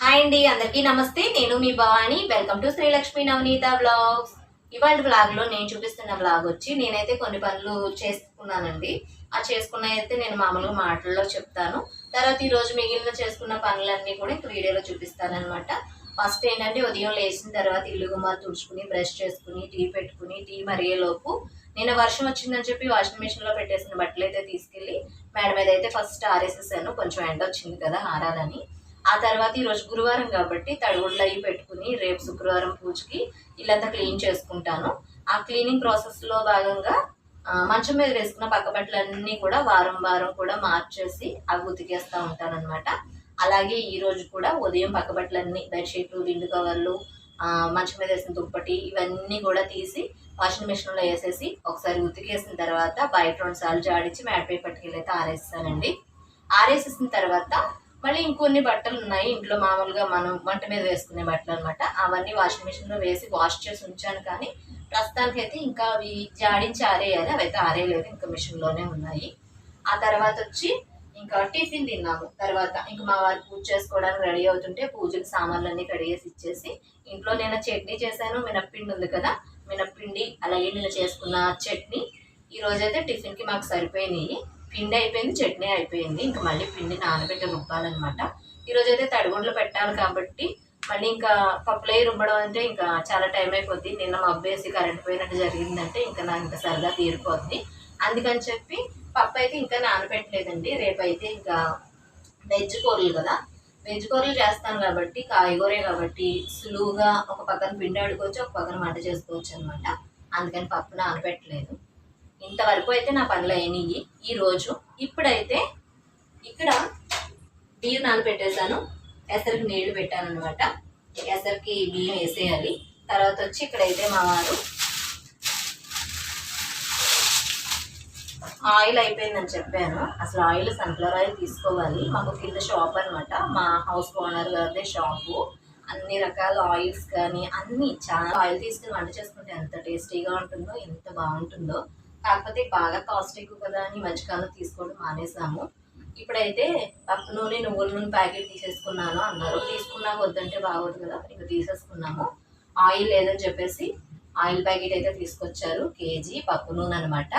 Hi అండి అందరికీ నమస్తే. నేను మీ Bhavani. Welcome to Srilakshmi Navaneetha blogs ఇవాళ బ్లాగ్లో నేను చూపిస్తున్న బ్లాగ్ వచ్చి నేనైతే కొన్ని పనులు చేసుకున్నానండి. ఆ చేసుకున్న అయితే నేను మామూలుగా మాటల్లో చెప్తాను. తర్వాత ఈరోజు మిగిలిన చేసుకున్న పనులన్నీ కూడా ఇంక వీడియోలో చూపిస్తానమాట ఫస్ట్ ఏంటంటే ఉదయం లేచిన తర్వాత ఇల్లు గుమ్మాలు తుడుచుకుని బ్రష్ చేసుకుని టీ పెట్టుకుని టీ మరిగేలోపు నిన్న వర్షం వచ్చిందని చెప్పి వాషింగ్ మిషన్లో పెట్టేసిన బట్టలు అయితే తీసుకెళ్ళి మేడం మీద అయితే ఫస్ట్ ఆరేసేసాను. కొంచెం ఎండ వచ్చింది కదా ఆరాలని. ఆ తర్వాత ఈ రోజు గురువారం కాబట్టి తడుగుళ్ళు అవి పెట్టుకుని రేపు శుక్రవారం పూజకి ఇల్లంతా క్లీన్ చేసుకుంటాను. ఆ క్లీనింగ్ ప్రాసెస్లో భాగంగా మంచం మీద వేసుకున్న పక్క బట్టలన్నీ కూడా వారం వారం కూడా మార్చేసి అవి ఉతికేస్తూ ఉంటాను అనమాట అలాగే ఈ రోజు కూడా ఉదయం పక్క బట్టలన్నీ బెడ్షీట్లు విండు కవర్లు మంచం మీద వేసిన దుప్పటి ఇవన్నీ కూడా తీసి వాషింగ్ మిషన్లో వేసేసి ఒకసారి ఉతికేసిన తర్వాత బయట రెండు సార్లు జాడించి మేడపై పట్టుకెళ్ళి అయితే ఆరేస్తానండి. ఆరేసేసిన తర్వాత మళ్ళీ ఇంకొన్ని బట్టలు ఉన్నాయి. ఇంట్లో మామూలుగా మనం వంట మీద వేసుకునే బట్టలు అనమాట అవన్నీ వాషింగ్ మిషన్లో వేసి వాష్ చేసి ఉంచాను కానీ ప్రస్తుతానికి అయితే ఇంకా అవి జాడించి ఆరేయాలి అవి అయితే ఆరేయలేదు ఇంకా మిషన్లోనే ఉన్నాయి. ఆ తర్వాత వచ్చి ఇంకా టిఫిన్ తిన్నాము. తర్వాత ఇంకా మా వారు పూజ చేసుకోవడానికి రెడీ అవుతుంటే పూజకి సామాన్లు అన్ని కడిగేసి ఇచ్చేసి ఇంట్లో నేను చట్నీ చేశాను. మినప్పిండి ఉంది కదా మినప్పిండి అలాగే నేను చేసుకున్న చట్నీ ఈ రోజైతే మాకు సరిపోయినాయి. పిండి అయిపోయింది చట్నీ అయిపోయింది. ఇంకా మళ్ళీ పిండి నానబెట్టి రుబ్బాలన్నమాట. ఈరోజు అయితే తడిగుండ్లు పెట్టాలి కాబట్టి మళ్ళీ ఇంకా పప్పులై రుబ్బడం అంటే ఇంకా చాలా టైం అయిపోద్ది. నిన్న మబ్బేసి కరెంట్ పోయినట్టు జరిగిందంటే ఇంకా నాకు ఇంకా సరదా తీరిపోద్ది. అందుకని చెప్పి పప్పు అయితే ఇంకా నానబెట్టలేదండి. రేపు అయితే ఇంకా వెజ్ కూరలు కదా. వెజ్ కూరలు చేస్తాను కాబట్టి కాయగూరే కాబట్టి సులువుగా ఒక పక్కన పిండి ఆడుకోవచ్చు ఒక పక్కన వంట చేసుకోవచ్చు అనమాట అందుకని పప్పు నానబెట్టలేదు. ఇంతవరకు అయితే నా పనులు అయినాయి. ఈ రోజు ఇప్పుడైతే ఇక్కడ బియ్యం నానబెట్టేశాను ఎసరికి నీళ్ళు పెట్టాను అనమాట ఎసరికి బియ్యం వేసేయాలి. తర్వాత వచ్చి ఇక్కడైతే మా వారు ఆయిల్ అయిపోయిందని చెప్పాను. అసలు ఆయిల్ సన్ఫ్లవర్ ఆయిల్ తీసుకోవాలి. మాకు కింద షాప్ అన్నమాట. మా హౌస్ ఓనర్ గారిదే షాపు. అన్ని రకాల ఆయిల్స్ కానీ అన్ని చాలా ఆయిల్ తీసుకుని వంట చేసుకుంటే ఎంత టేస్టీగా ఉంటుందో ఎంత బాగుంటుందో కాకపోతే బాగా కాస్ట్ ఎక్కువ కదా అని ఈ మధ్యకాలం తీసుకోవడం మానేసాము. ఇప్పుడైతే పప్పు నూనె నువ్వుల నూనె ప్యాకెట్ తీసేసుకున్నాను అన్నారు. తీసుకున్నాక వద్దంటే బాగోదు కదా ఇంకా తీసేసుకున్నాము. ఆయిల్ లేదని చెప్పేసి ఆయిల్ ప్యాకెట్ అయితే తీసుకొచ్చారు కేజీ పప్పు నూనె అనమాట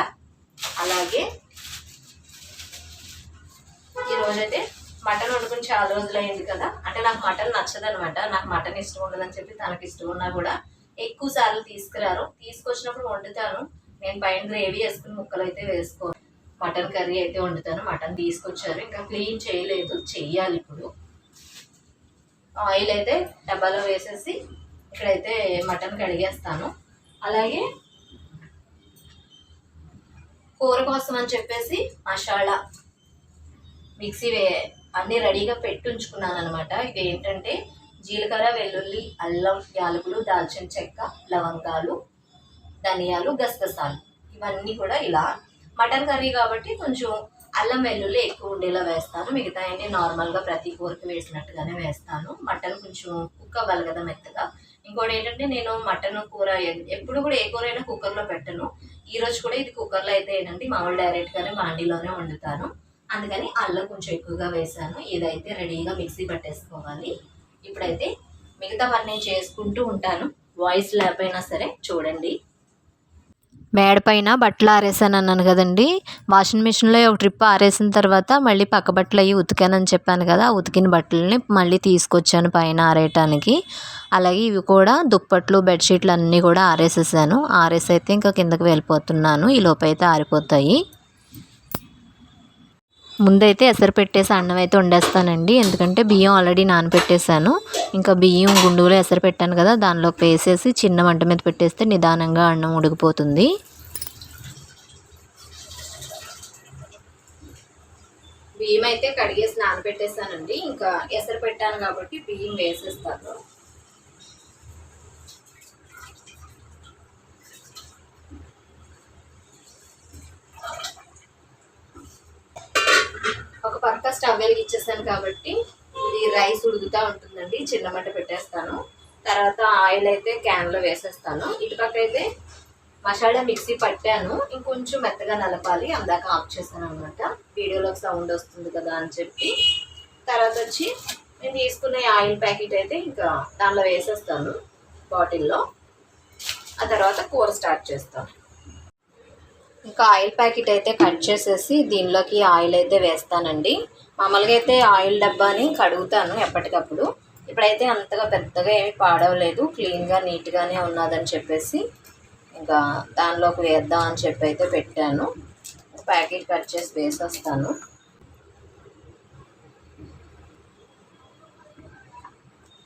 అలాగే ఈరోజైతే మటన్ వండుకుని చాలా రోజులు అయింది కదా అంటే నాకు మటన్ నచ్చదనమాట నాకు మటన్ ఇష్టం ఉండదని చెప్పి తనకి ఇష్టం ఉన్నా కూడా ఎక్కువ సార్లు తీసుకురారు. తీసుకొచ్చినప్పుడు వండుతాను. నేను పైన గ్రేవీ వేసుకుని ముక్కలు అయితే వేసుకో మటన్ కర్రీ అయితే వండుతాను. మటన్ తీసుకొచ్చారు. ఇంకా క్లీన్ చేయలేదు. చెయ్యాలి ఇప్పుడు. ఆయిల్ అయితే డబ్బాలో వేసేసి ఇక్కడైతే మటన్ కడిగేస్తాను. అలాగే కూర కోసం అని చెప్పేసి మసాలా మిక్సీ వే అన్నీ రెడీగా పెట్టుంచుకున్నాను అనమాట ఇవి ఏంటంటే జీలకర్ర వెల్లుల్లి అల్లం యాలకులు దాల్చిన చెక్క లవంగాలు ధనియాలు గసగసాలు. ఇవన్నీ కూడా ఇలా మటన్ కర్రీ కాబట్టి కొంచెం అల్లం వెల్లుల్లి ఎక్కువ ఉండేలా వేస్తాను. మిగతా అన్ని నార్మల్గా ప్రతి కూరకి వేసినట్టుగానే వేస్తాను. మటన్ కొంచెం కుక్ అవ్వాలి కదా మెత్తగా. ఇంకోటి ఏంటంటే నేను మటన్ కూర ఎప్పుడు కూడా ఏ కూర అయినా కుక్కర్లో పెట్టను. ఈ రోజు కూడా ఇది కుక్కర్లో అయితే ఏంటంటే మామూలు డైరెక్ట్గానే బాండీలోనే వండుతాను అందుకని అల్లం కొంచెం ఎక్కువగా వేసాను ఇదైతే రెడీగా మిక్సీ పట్టేసుకోవాలి. ఇప్పుడైతే మిగతా పని నేను చేసుకుంటూ ఉంటాను. వాయిస్ లేకపోయినా సరే చూడండి. మేడ పైన బట్టలు ఆరేసాను అన్నాను కదండి. వాషింగ్ మిషన్లో ఒక ట్రిప్ ఆరేసిన తర్వాత మళ్ళీ పక్క బట్టలు అవి ఉతికానని చెప్పాను కదా ఆ ఉతికిన బట్టలని మళ్ళీ తీసుకొచ్చాను పైన ఆరేయటానికి. అలాగే ఇవి కూడా దుప్పట్లు బెడ్షీట్లు అన్నీ కూడా ఆరేసేసాను. ఆరేసి అయితే ఇంకా కిందకి వెళ్ళిపోతున్నాను. ఈ లోపు అయితే ఆరిపోతాయి. ముందైతే ఎసరు పెట్టేసి అన్నం అయితే వండేస్తానండి. ఎందుకంటే బియ్యం ఆల్రెడీ నానబెట్టేశాను ఇంకా బియ్యం గుండుగులో ఎసరు పెట్టాను కదా దానిలోకి వేసేసి చిన్న మంట మీద పెట్టేస్తే నిదానంగా అన్నం ఉడికిపోతుంది. బియ్యం అయితే కడిగేసి నానబెట్టేసానండి ఇంకా ఎసరు పెట్టాను కాబట్టి బియ్యం వేసేస్తాను. ఒక పక్క స్టవ్ వెలిగించేసాను కాబట్టి ఇది రైస్ ఉడుకుతూ ఉంటుందండి. చిన్న మంట పెట్టేస్తాను. తర్వాత ఆయిల్ అయితే క్యాన్లో వేసేస్తాను. ఇటుపక్క అయితే మసాలా మిక్సీ పట్టాను. ఇంకొంచెం మెత్తగా నలపాలి. అందాక ఆఫ్ చేశాను అనమాట వీడియోలోకి సౌండ్ వస్తుంది కదా అని చెప్పి. తర్వాత వచ్చి నేను తీసుకున్న ఆయిల్ ప్యాకెట్ అయితే ఇంకా దానిలో వేసేస్తాను బాటిల్లో. ఆ తర్వాత కూర స్టార్ట్ చేస్తాను. ఇంకా ఆయిల్ ప్యాకెట్ అయితే కట్ చేసేసి దీనిలోకి ఆయిల్ అయితే వేస్తానండి. మామూలుగా అయితే ఆయిల్ డబ్బాని కడుగుతాను ఎప్పటికప్పుడు. ఇప్పుడైతే అంతగా పెద్దగా ఏమి పాడవలేదు. క్లీన్గా నీట్గానే ఉన్నదని చెప్పేసి ఇంకా దానిలోకి వేద్దాం అని చెప్పి అయితే పెట్టాను. ప్యాకెట్ కట్ చేసి వేసేస్తాను.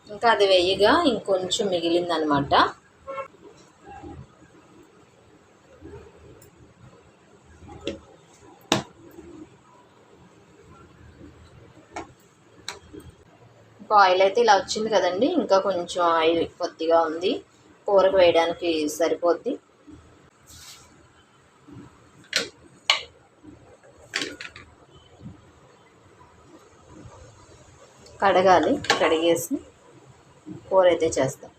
ఇంకా అది వేయగా ఇంకొంచెం మిగిలిందనమాట. ఇంకా ఆయిల్ అయితే ఇలా వచ్చింది కదండి ఇంకా కొంచెం ఆయిల్ కొద్దిగా ఉంది. కూరకు వేయడానికి సరిపోద్ది. కడగాలి కడిగేసి కూర అయితే చేస్తాం.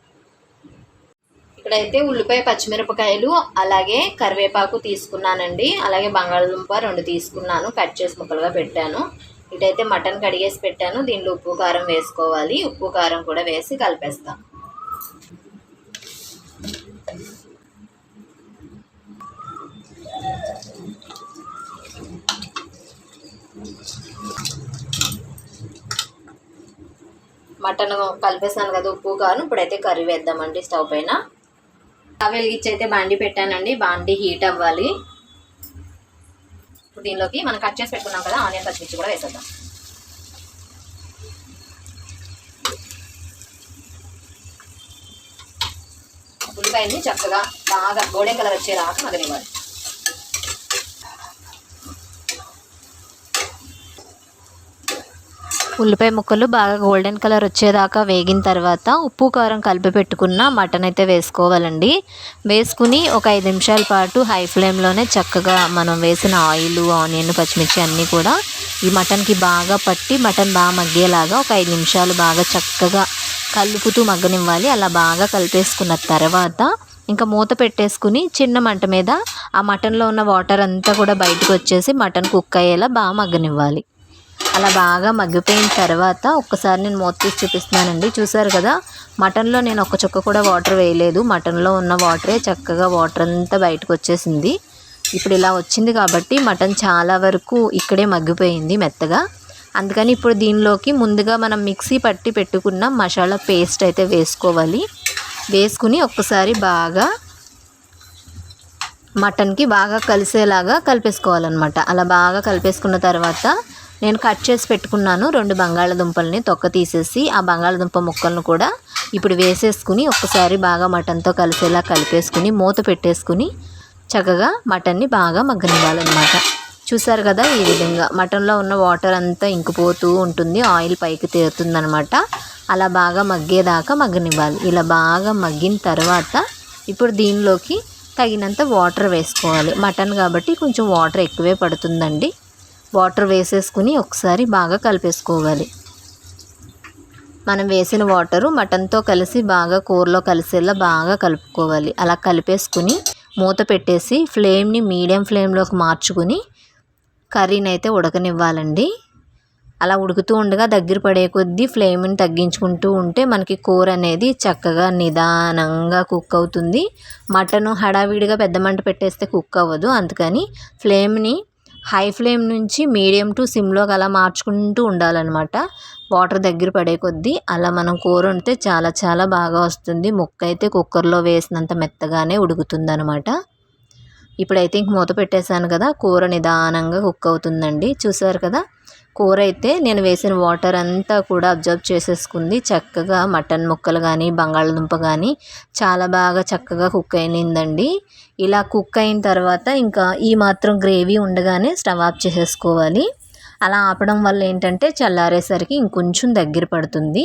ఇక్కడైతే ఉల్లిపాయ పచ్చిమిరపకాయలు అలాగే కరివేపాకు తీసుకున్నానండి. అలాగే బంగాళదుంప రెండు తీసుకున్నాను కట్ చేసి ముక్కలుగా పెట్టాను. ఇటైతే మటన్ కడిగేసి పెట్టాను. దీంట్లో ఉప్పు కారం వేసుకోవాలి. ఉప్పు కారం కూడా వేసి కలిపేస్తాం. మటన్ కలిపేసాను కదా ఉప్పు కారం. ఇప్పుడైతే కర్రీ వేద్దామండి స్టవ్ పైన. స్టవ్ వెలిగించి అయితే బాండి పెట్టానండి. బాండి హీట్ అవ్వాలి. ఇప్పుడు దీనిలోకి మనం కట్ చేసి పెట్టుకున్నాం కదా ఆనియన్ పచ్చిమిర్చి కూడా వేసేద్దాం. ఉల్లిపాయని చక్కగా బాగా గోల్డెన్ కలర్ వచ్చేలాగా మగనివ్వాలి ఉల్లిపాయ ముక్కలు బాగా గోల్డెన్ కలర్ వచ్చేదాకా వేగిన తర్వాత ఉప్పు కారం కలిపి పెట్టుకున్న మటన్ అయితే వేసుకోవాలండి. వేసుకుని ఒక ఐదు నిమిషాల పాటు హై ఫ్లేమ్లోనే చక్కగా మనం వేసిన ఆయిల్ ఆనియన్ పచ్చిమిర్చి అన్నీ కూడా ఈ మటన్కి బాగా పట్టి మటన్ బాగా మగ్గేలాగా ఒక ఐదు నిమిషాలు బాగా చక్కగా కలుపుతూ మగ్గనివ్వాలి. అలా బాగా కలిపేసుకున్న తర్వాత ఇంకా మూత పెట్టేసుకుని చిన్న మంట మీద ఆ మటన్లో ఉన్న వాటర్ అంతా కూడా బయటకు వచ్చేసి మటన్ కుక్ అయ్యేలా బాగా మగ్గనివ్వాలి. అలా బాగా మగ్గిపోయిన తర్వాత ఒక్కసారి నేను మూత తీసి చూపిస్తున్నానండి. చూసారు కదా మటన్లో నేను ఒక్క చుక్క కూడా వాటర్ వేయలేదు. మటన్లో ఉన్న వాటరే చక్కగా వాటర్ అంతా బయటకు వచ్చేసింది. ఇప్పుడు ఇలా వచ్చింది కాబట్టి మటన్ చాలా వరకు ఇక్కడే మగ్గిపోయింది మెత్తగా. అందుకని ఇప్పుడు దీనిలోకి ముందుగా మనం మిక్సీ పట్టి పెట్టుకున్న మసాలా పేస్ట్ అయితే వేసుకోవాలి. వేసుకుని ఒక్కసారి బాగా మటన్కి బాగా కలిసేలాగా కలిపేసుకోవాలన్నమాట. అలా బాగా కలిపేసుకున్న తర్వాత నేను కట్ చేసి పెట్టుకున్నాను రెండు బంగాళదుంపల్ని తొక్క తీసేసి ఆ బంగాళదుంప ముక్కలను కూడా ఇప్పుడు వేసేసుకుని ఒక్కసారి బాగా మటన్తో కలిసేలా కలిపేసుకుని మూత పెట్టేసుకుని చక్కగా మటన్ని బాగా మగ్గనివ్వాలన్నమాట. చూసారు కదా ఈ విధంగా. మటన్లో ఉన్న వాటర్ అంతా ఇంకిపోతూ ఉంటుంది ఆయిల్ పైకి తేరుతుందనమాట అలా బాగా మగ్గేదాకా మగ్గనివ్వాలి. ఇలా బాగా మగ్గిన తర్వాత ఇప్పుడు దీనిలోకి తగినంత వాటర్ వేసుకోవాలి. మటన్ కాబట్టి కొంచెం వాటర్ ఎక్కువే పడుతుందండి. వాటర్ వేసేసుకుని ఒకసారి బాగా కలిపేసుకోవాలి. మనం వేసిన వాటరు మటన్తో కలిసి బాగా కూరలో కలిసేలా బాగా కలుపుకోవాలి. అలా కలిపేసుకుని మూత పెట్టేసి ఫ్లేమ్ని మీడియం ఫ్లేమ్లోకి మార్చుకుని కర్రీని అయితే ఉడకనివ్వాలండి. అలా ఉడుకుతూ ఉండగా దగ్గర పడే కొద్దీ ఫ్లేమ్ని తగ్గించుకుంటూ ఉంటే మనకి కూర అనేది చక్కగా నిదానంగా కుక్ అవుతుంది. మటన్ హడావిడిగా పెద్ద మంట పెట్టేస్తే కుక్ అవ్వదు. అందుకని ఫ్లేమ్ని హై ఫ్లేమ్ నుంచి మీడియం టు సిమ్లో అలా మార్చుకుంటూ ఉండాలన్నమాట. వాటర్ దగ్గర పడే కొద్దీ అలా మనం కూర వండితే చాలా చాలా బాగా వస్తుంది. ముక్క అయితే కుక్కర్లో వేసినంత మెత్తగానే ఉడుకుతుంది అనమాట ఇప్పుడైతే ఇంక మూత పెట్టేశాను కదా. కూర నిదానంగా కుక్ అవుతుందండి. చూసారు కదా? కూర అయితే నేను వేసిన వాటర్ అంతా కూడా అబ్జర్వ్ చేసేసుకుంది. చక్కగా మటన్ ముక్కలు కానీ బంగాళదుంప కానీ చాలా బాగా చక్కగా కుక్ అయినిందండి. ఇలా కుక్ అయిన తర్వాత ఇంకా ఈ మాత్రం గ్రేవీ ఉండగానే స్టవ్ ఆఫ్ చేసేసుకోవాలి. అలా ఆపడం వల్ల ఏంటంటే చల్లారేసరికి ఇంకొంచెం దగ్గర పడుతుంది.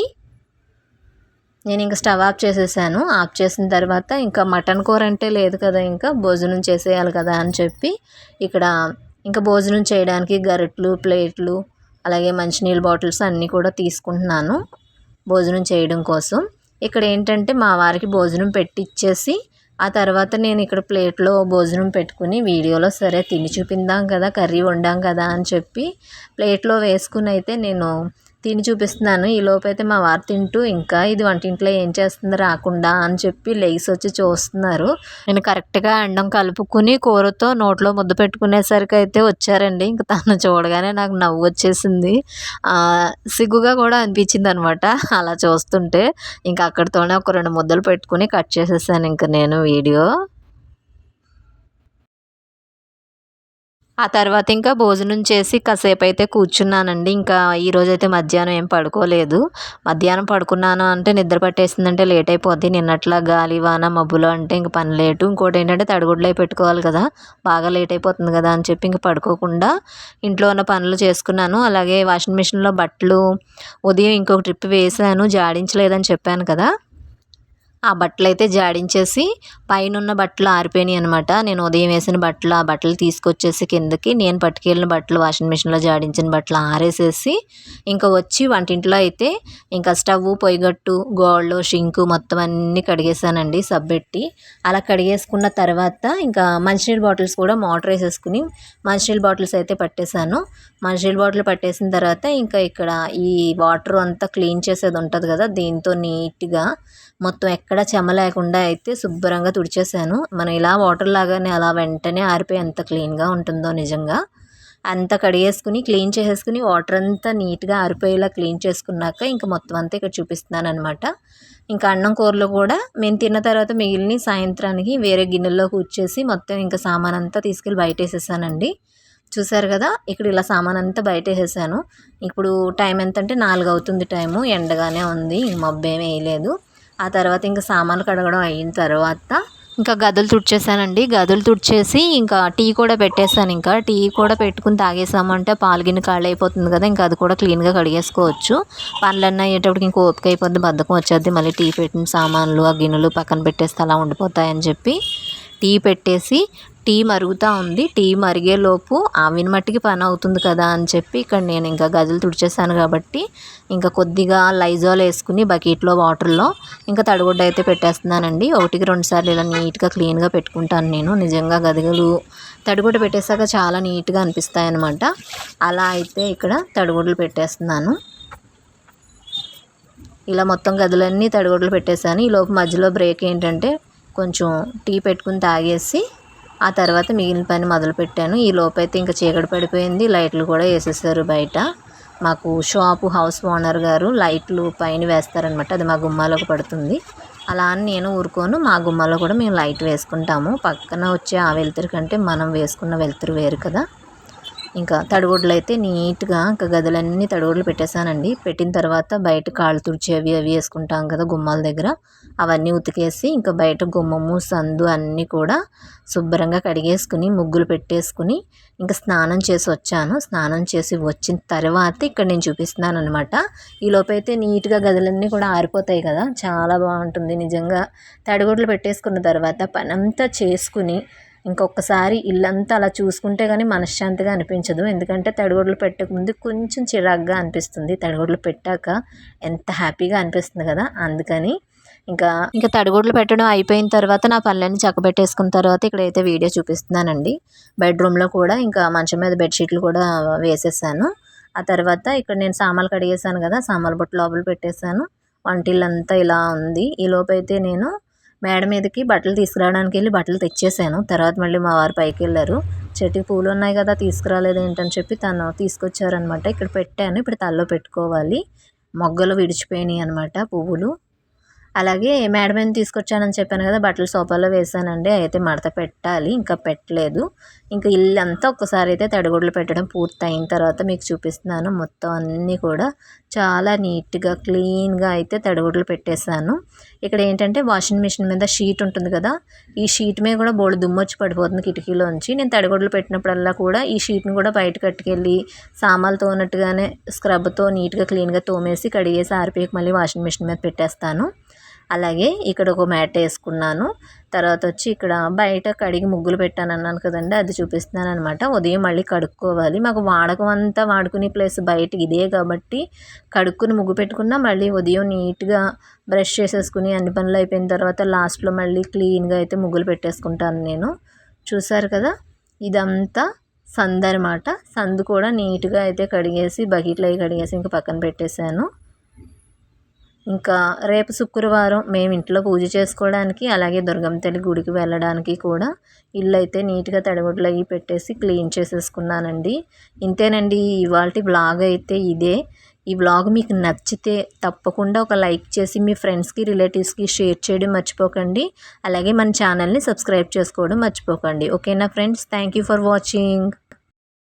నేను ఇంకా స్టవ్ ఆఫ్ చేసేసాను. ఆఫ్ చేసిన తర్వాత ఇంకా మటన్ కూర అంటే లేదు కదా ఇంకా భోజనం చేసేయాలి కదా అని చెప్పి ఇక్కడ ఇంకా భోజనం చేయడానికి గరిట్లు ప్లేట్లు అలాగే మంచినీళ్ళ బాటిల్స్ అన్నీ కూడా తీసుకుంటున్నాను భోజనం చేయడం కోసం. ఇక్కడ ఏంటంటే మా వారికి భోజనం పెట్టిచ్చేసి ఆ తర్వాత నేను ఇక్కడ ప్లేట్లో భోజనం పెట్టుకుని వీడియోలో సరే తిని చూపిందాం కదా కర్రీ వండాం కదా అని చెప్పి ప్లేట్లో వేసుకుని అయితే నేను తిని చూపిస్తున్నాను. ఈ లోపైతే మా వారు తింటూ ఇంకా ఇది వంటింట్లో ఏం చేస్తుంది రాకుండా అని చెప్పి లెగిసి వచ్చి చూస్తున్నారు. నేను కరెక్ట్గా అండం కలుపుకుని కూరతో నోట్లో ముద్ద పెట్టుకునేసరికి అయితే వచ్చారండి. ఇంకా తను చూడగానే నాకు నవ్వు వచ్చేసింది. సిగ్గుగా కూడా అనిపించింది అనమాట అలా చూస్తుంటే. ఇంకా అక్కడితోనే ఒక రెండు ముద్దలు పెట్టుకుని కట్ చేసేసాను ఇంకా నేను వీడియో. ఆ తర్వాత ఇంకా భోజనం చేసి కాసేపు అయితే కూర్చున్నానండి. ఇంకా ఈరోజు అయితే మధ్యాహ్నం ఏం పడుకోలేదు. మధ్యాహ్నం పడుకున్నాను అంటే నిద్ర పట్టేసిందంటే లేట్ అయిపోద్ది. నిన్నట్లా గాలి వాన మబ్బులు అంటే ఇంక పని లేటు. ఇంకోటి ఏంటంటే తడిగుడ్లు పెట్టుకోవాలి కదా. బాగా లేట్ అయిపోతుంది కదా అని చెప్పి ఇంక పడుకోకుండా ఇంట్లో ఉన్న పనులు చేసుకున్నాను. అలాగే వాషింగ్ మిషన్లో బట్టలు ఉదయం ఇంకొక ట్రిప్ వేసాను. జాడించలేదని చెప్పాను కదా. ఆ బట్టలు అయితే జాడించేసి పైన ఉన్న బట్టలు ఆరిపోయినాయి అనమాట నేను ఉదయం వేసిన బట్టలు ఆ బట్టలు తీసుకొచ్చేసి కిందకి నేను పట్టుకెళ్ళిన బట్టలు వాషింగ్ మిషన్లో జాడించిన బట్టలు ఆరేసేసి ఇంకా వచ్చి వంటింట్లో అయితే ఇంకా స్టవ్ పొయ్యిగట్టు గోళ్ళు షింకు మొత్తం అన్నీ కడిగేసానండి సబ్బెట్టి. అలా కడిగేసుకున్న తర్వాత ఇంకా మంచినీళ్ళ బాటిల్స్ కూడా మోటార్ వేసేసుకుని మంచినీళ్ళ బాటిల్స్ అయితే పట్టేశాను. మంచినీళ్ళ బాటిల్ పట్టేసిన తర్వాత ఇంకా ఇక్కడ ఈ వాటర్ అంతా క్లీన్ చేసేది ఉంటుంది కదా దీంతో నీట్గా మొత్తం ఎక్కడ చెమ లేకుండా అయితే శుభ్రంగా తుడిచేసాను. మనం ఇలా వాటర్ లాగానే అలా వెంటనే ఆరిపోయి ఎంత క్లీన్గా ఉంటుందో నిజంగా. అంతా కడిగేసుకుని క్లీన్ చేసేసుకుని వాటర్ అంతా నీట్గా ఆరిపోయేలా క్లీన్ చేసుకున్నాక ఇంకా మొత్తం అంతా ఇక్కడ చూపిస్తున్నాను అనమాట ఇంకా అన్నం కూరలు కూడా మేము తిన్న తర్వాత మిగిలిన సాయంత్రానికి వేరే గిన్నెల్లో కూర్చేసి మొత్తం ఇంకా సామాన్ అంతా తీసుకెళ్ళి బయట వేసేసానండి చూసారు కదా ఇక్కడ ఇలా సామాన్ అంతా బయట వేసేసాను ఇప్పుడు టైం ఎంత అంటే నాలుగు అవుతుంది టైము ఎండగానే ఉంది మబ్బేమీ వేయలేదు. ఆ తర్వాత ఇంకా సామాన్లు కడగడం అయిన తర్వాత ఇంకా గదులు తుడిచేసానండి. గదులు తుడిచేసి ఇంకా టీ కూడా పెట్టేశాను ఇంకా. టీ కూడా పెట్టుకుని తాగేసామంటే పాలు గిన్నె ఖాళీ అయిపోతుంది కదా ఇంకా అది కూడా క్లీన్గా కడిగేసుకోవచ్చు. పనులన్నీ అయ్యేటప్పటికి ఇంకా ఓపిక అయిపోద్ది బద్ధకం వచ్చేది మళ్ళీ టీ పెట్టిన సామాన్లు ఆ గిన్నెలు పక్కన పెట్టేస్తే అలా ఉండిపోతాయని చెప్పి టీ పెట్టేసి టీ మరుగుతూ ఉంది. టీ మరిగేలోపు ఆవిని మట్టికి పని అవుతుంది కదా అని చెప్పి ఇక్కడ నేను ఇంకా గదులు తుడిచేసాను కాబట్టి ఇంకా కొద్దిగా లైజాల్ వేసుకుని బకెట్లో వాటర్లో ఇంకా తడిగుడ్డ అయితే పెట్టేస్తున్నానండి. ఒకటికి రెండు సార్లు ఇలా నీట్గా క్లీన్గా పెట్టుకుంటాను నేను. నిజంగా గదిగలు తడిగుడ్డ పెట్టేశాక చాలా నీట్గా అనిపిస్తాయి అనమాట అలా అయితే ఇక్కడ తడిగుడ్లు పెట్టేస్తున్నాను. ఇలా మొత్తం గదులన్నీ తడిగుడ్లు పెట్టేశాను. ఈ లోపు మధ్యలో బ్రేక్ ఏంటంటే కొంచెం టీ పెట్టుకుని తాగేసి ఆ తర్వాత మిగిలిన పని మొదలుపెట్టాను. ఈ లోపైతే అయితే ఇంకా చీకటి పడిపోయింది. లైట్లు కూడా వేసేసారు బయట. మాకు షాపు హౌస్ ఓనర్ గారు లైట్లు పైన వేస్తారనమాట అది మా గుమ్మాలోకి పడుతుంది. అలా అని నేను ఊరుకోను. మా గుమ్మాలో కూడా మేము లైట్ వేసుకుంటాము. పక్కన వచ్చే ఆ వెలుతురు కంటే మనం వేసుకున్న వెలుతురు వేరు కదా. ఇంకా తడిగుడ్లు అయితే నీట్గా ఇంకా గదులన్నీ తడిగుడ్లు పెట్టేశానండి. పెట్టిన తర్వాత బయట కాళ్ళు తుడిచి అవి అవి వేసుకుంటాం కదా గుమ్మాల దగ్గర. అవన్నీ ఉతికేసి ఇంకా బయట గుమ్మము సందు అన్నీ కూడా శుభ్రంగా కడిగేసుకుని ముగ్గులు పెట్టేసుకుని ఇంకా స్నానం చేసి వచ్చాను. స్నానం చేసి వచ్చిన తర్వాత ఇక్కడ నేను చూపిస్తున్నాను అనమాట ఈ నీట్గా గదులన్నీ కూడా ఆరిపోతాయి కదా. చాలా బాగుంటుంది నిజంగా. తడిగుడ్లు పెట్టేసుకున్న తర్వాత పనంతా చేసుకుని ఇంకొకసారి ఇల్లంతా అలా చూసుకుంటే కానీ మనశ్శాంతిగా అనిపించదు. ఎందుకంటే తడిగుడ్లు పెట్టక ముందు కొంచెం చిరాగ్గా అనిపిస్తుంది. తడిగుడ్లు పెట్టాక ఎంత హ్యాపీగా అనిపిస్తుంది కదా! అందుకని ఇంకా ఇంకా తడిగుడ్లు పెట్టడం అయిపోయిన తర్వాత నా పనులన్నీ చక్కబెట్టేసుకున్న తర్వాత ఇక్కడైతే వీడియో చూపిస్తున్నానండి. బెడ్రూమ్లో కూడా ఇంకా మంచం మీద బెడ్షీట్లు కూడా వేసేసాను. ఆ తర్వాత ఇక్కడ నేను సామాన్లు కడిగేసాను కదా! సామాన్లు బుట్ట లోపల పెట్టేశాను. వంటిల్లంతా ఇలా ఉంది. ఈ లోపైతే నేను మేడ మీదకి బట్టలు తీసుకురావడానికి వెళ్ళి బట్టలు తెచ్చేసాను. తర్వాత మళ్ళీ మా వారు పైకి వెళ్ళారు చెట్టుకి పూలు ఉన్నాయి కదా తీసుకురాలేదు ఏంటని చెప్పి తను తీసుకొచ్చారనమాట ఇక్కడ పెట్టాను. ఇప్పుడు తల్లో పెట్టుకోవాలి. మొగ్గలు విడిచిపోయినాయి అనమాట పువ్వులు. అలాగే మేడ మీద తీసుకొచ్చానని చెప్పాను కదా బట్టలు సోఫాలో వేసానండి అయితే మడత పెట్టాలి ఇంకా పెట్టలేదు. ఇంకా ఇల్లు అంతా ఒక్కసారి అయితే తడిగుడ్లు పెట్టడం పూర్తయిన తర్వాత మీకు చూపిస్తున్నాను. మొత్తం అన్నీ కూడా చాలా నీట్గా క్లీన్గా అయితే తడిగుడ్లు పెట్టేశాను. ఇక్కడ ఏంటంటే వాషింగ్ మిషన్ మీద షీట్ ఉంటుంది కదా ఈ షీట్ మీద కూడా బోల్డ్ దుమ్ము వచ్చి పడిపోతుంది కిటికీలోంచి. నేను తడిగుడ్లు పెట్టినప్పుడల్లా కూడా ఈ షీట్ని కూడా బయట కట్టుకెళ్ళి సామాన్లు తోనట్టుగానే స్క్రబ్తో నీట్గా క్లీన్గా తోమేసి కడిగేసి ఆరిపోయి మళ్ళీ వాషింగ్ మిషన్ మీద పెట్టేస్తాను. అలాగే ఇక్కడ ఒక మ్యాట్ వేసుకున్నాను. తర్వాత వచ్చి ఇక్కడ బయట కడిగి ముగ్గులు పెట్టాను అన్నాను కదండి అది చూపిస్తున్నాను అనమాట ఉదయం మళ్ళీ కడుక్కోవాలి. మాకు వాడకం అంతా వాడుకునే ప్లేస్ బయట ఇదే కాబట్టి కడుక్కుని ముగ్గు పెట్టుకున్నా మళ్ళీ ఉదయం నీట్గా బ్రష్ చేసేసుకుని అన్ని పనులు అయిపోయిన తర్వాత లాస్ట్లో మళ్ళీ క్లీన్గా అయితే ముగ్గులు పెట్టేసుకుంటాను నేను. చూసారు కదా? ఇదంతా సందు అనమాట సందు కూడా నీట్గా అయితే కడిగేసి బకెట్లో అవి కడిగేసి ఇంకా పక్కన పెట్టేశాను. ఇంకా రేపు శుక్రవారం మేము ఇంట్లో పూజ చేసుకోవడానికి అలాగే దుర్గమ్మ తల్లి గుడికి వెళ్ళడానికి కూడా ఇల్లు అయితే నీట్గా తడిగుడ్లు అవి పెట్టేసి క్లీన్ చేసేసుకున్నానండి. ఇంతేనండి ఇవాళ బ్లాగ్ అయితే ఇదే. ఈ బ్లాగ్ మీకు నచ్చితే తప్పకుండా ఒక లైక్ చేసి మీ ఫ్రెండ్స్కి రిలేటివ్స్కి షేర్ చేయడం మర్చిపోకండి. అలాగే మన ఛానల్ని సబ్స్క్రైబ్ చేసుకోవడం మర్చిపోకండి. ఓకేనా friends? Thank you for watching.